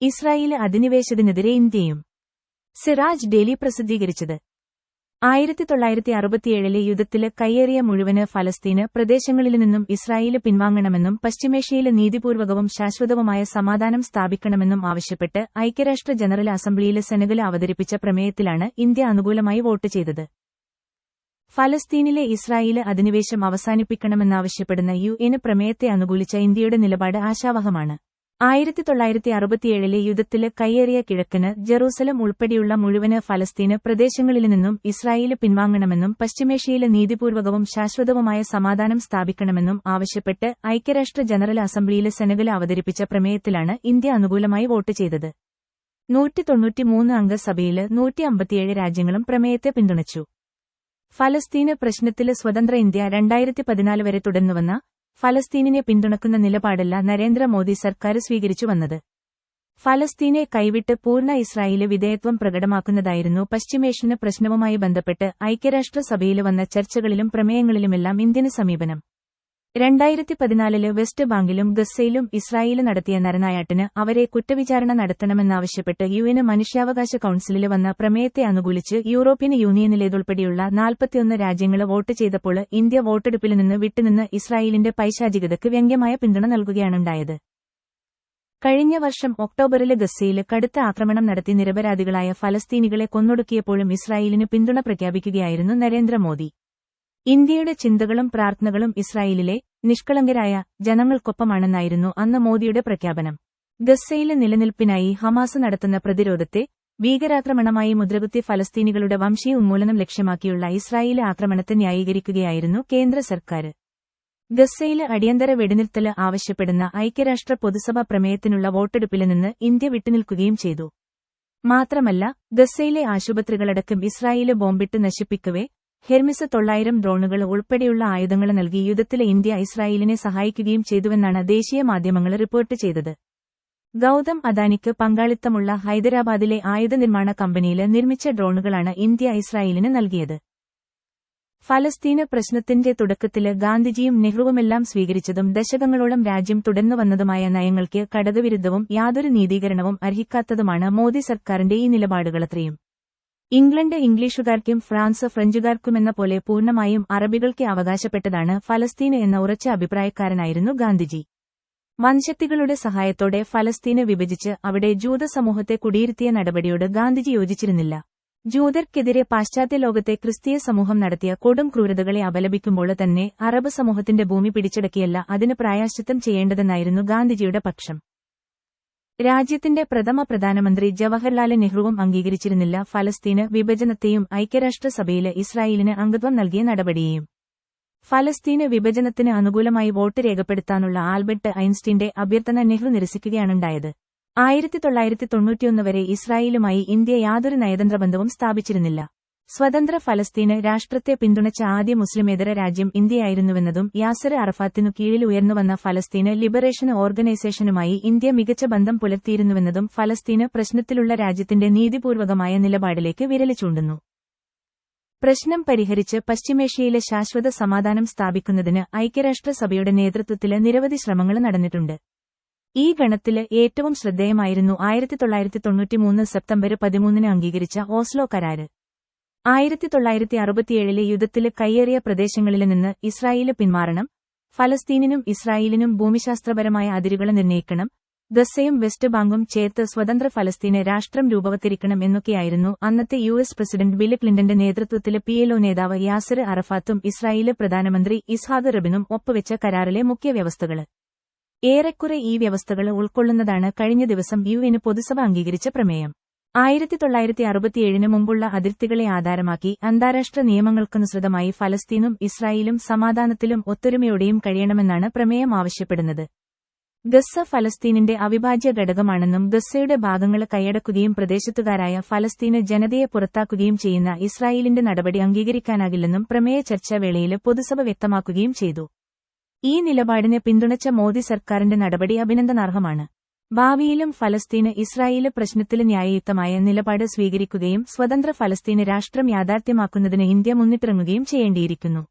Israel അധിനിവേശത്തിനെതിരെ ഇന്ത്യയും Siraj daily പ്രസിദ്ധീകരിച്ചത്. ആയിരത്തി തൊള്ളായിരത്തി അറുപത്തിയേഴിലെ യുദ്ധത്തിൽ കയ്യേറിയ മുഴുവൻ ഫലസ്തീന് പ്രദേശങ്ങളിൽ നിന്നും ഇസ്രായേൽ പിൻവാങ്ങണമെന്നും പശ്ചിമേഷ്യയിലെ നീതിപൂർവകവും ശാശ്വതവുമായ സമാധാനം സ്ഥാപിക്കണമെന്നും ആവശ്യപ്പെട്ട് ഐക്യരാഷ്ട്ര ജനറൽ അസംബ്ലിയിലെ സെനഗൽ അവതരിപ്പിച്ച പ്രമേയത്തിലാണ് ഇന്ത്യ അനുകൂലമായി വോട്ട് ചെയ്തത്. ഫലസ്തീനിലെ ഇസ്രായേൽ അധിനിവേശം അവസാനിപ്പിക്കണമെന്നാവശ്യപ്പെടുന്ന യു എന് പ്രമേയത്തെ അനുകൂലിച്ച ഇന്ത്യയുടെ നിലപാട് ആശാവഹമാണ്. ആയിരത്തി തൊള്ളായിരത്തി അറുപത്തിയേഴിലെ യുദ്ധത്തിൽ കയ്യേറിയ കിഴക്കന് ജെറൂസലം ഉൾപ്പെടെയുള്ള മുഴുവൻ ഫലസ്തീന് പ്രദേശങ്ങളിൽ നിന്നും ഇസ്രായേൽ പിൻവാങ്ങണമെന്നും പശ്ചിമേഷ്യയിൽ നീതിപൂർവകവും ശാശ്വതവുമായ സമാധാനം സ്ഥാപിക്കണമെന്നും ആവശ്യപ്പെട്ട് ഐക്യരാഷ്ട്ര ജനറൽ അസംബ്ലിയിലെ സെനഗല അവതരിപ്പിച്ച പ്രമേയത്തിലാണ് ഇന്ത്യ അനുകൂലമായി വോട്ട് ചെയ്തത്. നൂറ്റി തൊണ്ണൂറ്റിമൂന്ന് അംഗ സഭയിൽ നൂറ്റി അമ്പത്തിയേഴ് രാജ്യങ്ങളും പ്രമേയത്തെ പിന്തുണച്ചു. ഫലസ്തീന് പ്രശ്നത്തിൽ സ്വതന്ത്ര ഇന്ത്യ രണ്ടായിരത്തി പതിനാല് വരെ തുടർന്നുവന്ന ഫലസ്തീനിനെ പിന്തുണക്കുന്ന നിലപാടല്ല നരേന്ദ്രമോദി സർക്കാർ സ്വീകരിച്ചു വന്നത്. ഫലസ്തീനെ കൈവിട്ട് പൂർണ ഇസ്രായേൽ വിധേയത്വം പ്രകടമാക്കുന്നതായിരുന്നു പശ്ചിമേഷ്യന് പ്രശ്നവുമായി ബന്ധപ്പെട്ട് ഐക്യരാഷ്ട്രസഭയിൽ വന്ന ചർച്ചകളിലും പ്രമേയങ്ങളിലുമെല്ലാം ഇന്ത്യന് സമീപനം. രണ്ടായിരത്തി പതിനാലിൽ വെസ്റ്റ് ബാങ്കിലും ഗസയിലും ഇസ്രായേൽ നടത്തിയ നരനായാട്ടിന് അവരെ കുറ്റവിചാരണ നടത്തണമെന്നാവശ്യപ്പെട്ട് യുഎന് മനുഷ്യാവകാശ കൌൺസിലിൽ വന്ന പ്രമേയത്തെ അനുകൂലിച്ച് യൂറോപ്യൻ യൂണിയനിലേതുൾപ്പെടെയുള്ള നാൽപ്പത്തിയൊന്ന് രാജ്യങ്ങൾ വോട്ട് ചെയ്തപ്പോൾ ഇന്ത്യ വോട്ടെടുപ്പിൽ നിന്ന് വിട്ടുനിന്ന് ഇസ്രായേലിന്റെ പൈശാചികതയ്ക്ക് വ്യംഗ്യമായ പിന്തുണ നൽകുകയാണുണ്ടായത്. കഴിഞ്ഞ വർഷം ഒക്ടോബറിലെ ഗസയിൽ കടുത്ത ആക്രമണം നടത്തി നിരപരാധികളായ ഫലസ്തീനികളെ കൊന്നൊടുക്കിയപ്പോഴും ഇസ്രായേലിന് പിന്തുണ പ്രഖ്യാപിക്കുകയായിരുന്നു നരേന്ദ്രമോദി. ഇന്ത്യയുടെ ചിന്തകളും പ്രാർത്ഥനകളും ഇസ്രായേലിലെ നിഷ്കളങ്കരായ ജനങ്ങൾക്കൊപ്പമാണെന്നായിരുന്നു അന്ന് മോദിയുടെ പ്രഖ്യാപനം. ഗസയിലെ നിലനിൽപ്പിനായി ഹമാസ് നടത്തുന്ന പ്രതിരോധത്തെ ഭീകരാക്രമണമായി മുദ്രകുത്തി ഫലസ്തീനികളുടെ വംശീയ ഉന്മൂലനം ലക്ഷ്യമാക്കിയുള്ള ഇസ്രായേലി ആക്രമണത്തെ ന്യായീകരിക്കുകയായിരുന്നു കേന്ദ്ര സർക്കാർ. ഗസയിലെ അടിയന്തര വെടിനിർത്തൽ ആവശ്യപ്പെടുന്ന ഐക്യരാഷ്ട്ര പൊതുസഭാ പ്രമേയത്തിനുള്ള വോട്ടെടുപ്പിൽ നിന്ന് ഇന്ത്യ വിട്ടുനിൽക്കുകയും ചെയ്തു. മാത്രമല്ല ഗസയിലെ ആശുപത്രികളടക്കം ഇസ്രായേൽ ബോംബിട്ട് നശിപ്പിക്കവേ ഹെർമിസ് തൊള്ളായിരം ഡ്രോണുകൾ ഉൾപ്പെടെയുള്ള ആയുധങ്ങൾ നൽകി യുദ്ധത്തിലെ ഇന്ത്യ ഇസ്രായേലിനെ സഹായിക്കുകയും ചെയ്തുവെന്നാണ് ദേശീയ മാധ്യമങ്ങൾ റിപ്പോർട്ട് ചെയ്തത്. ഗൌതം അദാനിക്ക് പങ്കാളിത്തമുള്ള ഹൈദരാബാദിലെ ആയുധ നിർമ്മാണ കമ്പനിയിൽ നിർമ്മിച്ച ഡ്രോണുകളാണ് ഇന്ത്യ ഇസ്രായേലിന് നൽകിയത്. ഫലസ്തീന് പ്രശ്നത്തിന്റെ തുടക്കത്തിൽ ഗാന്ധിജിയും നെഹ്റുവുമെല്ലാം സ്വീകരിച്ചതും ദശകങ്ങളോളം രാജ്യം തുടർന്നുവന്നതുമായ നയങ്ങൾക്ക് കടകവിരുദ്ധവും യാതൊരു നീതീകരണവും അർഹിക്കാത്തതുമാണ് മോദി സർക്കാരിന്റെ ഈ നിലപാടുകളത്രയും. ഇംഗ്ലണ്ട് ഇംഗ്ലീഷുകാർക്കും ഫ്രാൻസ് ഫ്രഞ്ചുകാർക്കുമെന്ന പോലെ പൂർണമായും അറബികൾക്ക് അവകാശപ്പെട്ടതാണ് ഫലസ്തീന് എന്ന ഉറച്ച അഭിപ്രായക്കാരനായിരുന്നു ഗാന്ധിജി. വൻശക്തികളുടെ സഹായത്തോടെ ഫലസ്തീന് വിഭജിച്ച് അവിടെ ജൂത സമൂഹത്തെ കുടിയിരുത്തിയ നടപടിയോട് ഗാന്ധിജി യോജിച്ചിരുന്നില്ല. ജൂതർക്കെതിരെ പാശ്ചാത്യ ലോകത്തെ ക്രിസ്തീയ സമൂഹം നടത്തിയ കൊടും ക്രൂരതകളെ അപലപിക്കുമ്പോൾ തന്നെ അറബ് സമൂഹത്തിന്റെ ഭൂമി പിടിച്ചടക്കിയല്ല അതിന് പ്രായാശ്ചിത്തം ചെയ്യേണ്ടതെന്നായിരുന്നു ഗാന്ധിജിയുടെ പക്ഷം. രാജ്യത്തിന്റെ പ്രഥമ പ്രധാനമന്ത്രി ജവഹർലാൽ നെഹ്റുവും അംഗീകരിച്ചിരുന്നില്ല. ഫലസ്തീന് വിഭജനത്തെയും ഐക്യരാഷ്ട്രസഭയിൽ ഇസ്രായേലിന് അംഗത്വം നൽകിയ നടപടിയേയും. ഫലസ്തീന് വിഭജനത്തിന് അനുകൂലമായി വോട്ട് രേഖപ്പെടുത്താനുള്ള ആൽബർട്ട് ഐൻസ്റ്റീന്റെ അഭ്യർത്ഥന നെഹ്റു നിരസിക്കുകയാണുണ്ടായത്. ആയിരത്തി തൊള്ളായിരത്തി തൊണ്ണൂറ്റിയൊന്ന് വരെ ഇസ്രായേലുമായി ഇന്ത്യ യാതൊരു നയതന്ത്ര ബന്ധവും സ്ഥാപിച്ചിരുന്നില്ല. സ്വതന്ത്ര ഫലസ്തീന് രാഷ്ട്രത്തെ പിന്തുണച്ച ആദ്യ മുസ്ലിമേതര രാജ്യം ഇന്ത്യയായിരുന്നുവെന്നതും യാസർ അറഫാത്തിനു കീഴിൽ ഉയർന്നുവന്ന ഫലസ്തീന് ലിബറേഷൻ ഓർഗനൈസേഷനുമായി ഇന്ത്യ മികച്ച ബന്ധം പുലർത്തിയിരുന്നുവെന്നതും ഫലസ്തീന് പ്രശ്നത്തിലുള്ള രാജ്യത്തിന്റെ നീതിപൂർവകമായ നിലപാടിലേക്ക് വിരലി ചൂണ്ടുന്നു. പ്രശ്നം പരിഹരിച്ച് പശ്ചിമേഷ്യയിലെ ശാശ്വത സമാധാനം സ്ഥാപിക്കുന്നതിന് ഐക്യരാഷ്ട്രസഭയുടെ നേതൃത്വത്തിൽ നിരവധി ശ്രമങ്ങൾ നടന്നിട്ടുണ്ട്. ഈ ഗണത്തിൽ ഏറ്റവും ശ്രദ്ധേയമായിരുന്നു ആയിരത്തി തൊള്ളായിരത്തി തൊണ്ണൂറ്റിമൂന്ന് സെപ്റ്റംബർ പതിമൂന്നിന് അംഗീകരിച്ച ഓസ്ലോ കരാര് ആയിരത്തി തൊള്ളായിരത്തി അറുപത്തിയേഴിലെ യുദ്ധത്തിൽ കയ്യേറിയ പ്രദേശങ്ങളിൽ നിന്ന് ഇസ്രായേൽ പിന്മാറണം ഫലസ്തീനിനും ഇസ്രായേലിനും ഭൂമിശാസ്ത്രപരമായ അതിരുകൾ നിർണയിക്കണം ഗസയും വെസ്റ്റ് ബാങ്കും ചേർത്ത് സ്വതന്ത്ര ഫലസ്തീന് രാഷ്ട്രം രൂപവത്കരിക്കണം എന്നൊക്കെയായിരുന്നു അന്നത്തെ യു എസ് പ്രസിഡന്റ് ബില്ല് ക്ലിന്റന്റെ നേതൃത്വത്തിൽ പിഎൽഒ നേതാവ് യാസിർ അറഫാത്തും ഇസ്രായേൽ പ്രധാനമന്ത്രി ഇസ്ഹാദ് റബിനും ഒപ്പുവെച്ച കരാറിലെ മുഖ്യ വ്യവസ്ഥകൾ ഏറെക്കുറെ ഈ വ്യവസ്ഥകൾ ഉൾക്കൊള്ളുന്നതാണ് കഴിഞ്ഞ ദിവസം യു എന് പൊതുസഭ അംഗീകരിച്ച പ്രമേയം. ആയിരത്തി തൊള്ളായിരത്തി അറുപത്തിയേഴിന് മുമ്പുള്ള അതിർത്തികളെ ആധാരമാക്കി അന്താരാഷ്ട്ര നിയമങ്ങൾക്കനുസൃതമായി ഫലസ്തീനും ഇസ്രായേലും സമാധാനത്തിലും ഒത്തൊരുമയോടെയും കഴിയണമെന്നാണ് പ്രമേയം ആവശ്യപ്പെടുന്നത്. ഗസ്സ ഫലസ്തീനിന്റെ അവിഭാജ്യ ഘടകമാണെന്നും ഗസ്സയുടെ ഭാഗങ്ങൾ കൈയടക്കുകയും പ്രദേശത്തുകാരായ ഫലസ്തീന് ജനതയെ പുറത്താക്കുകയും ചെയ്യുന്ന ഇസ്രായേലിന്റെ നടപടി അംഗീകരിക്കാനാകില്ലെന്നും പ്രമേയ ചർച്ചാവേളയിൽ പൊതുസഭ വ്യക്തമാക്കുകയും ചെയ്തു. ഈ നിലപാടിനെ പിന്തുണച്ച മോദി സർക്കാരിന്റെ നടപടി അഭിനന്ദനാർഹമാണ്. ഭാവിയിലും ഫലസ്തീന് ഇസ്രായേൽ പ്രശ്നത്തിൽ ന്യായയുക്തമായ നിലപാട് സ്വീകരിക്കുകയും സ്വതന്ത്ര ഫലസ്തീന് രാഷ്ട്രം യാഥാർത്ഥ്യമാക്കുന്നതിന് ഇന്ത്യ മുന്നിട്ടിറങ്ങുകയും ചെയ്യേണ്ടിയിരിക്കുന്നു.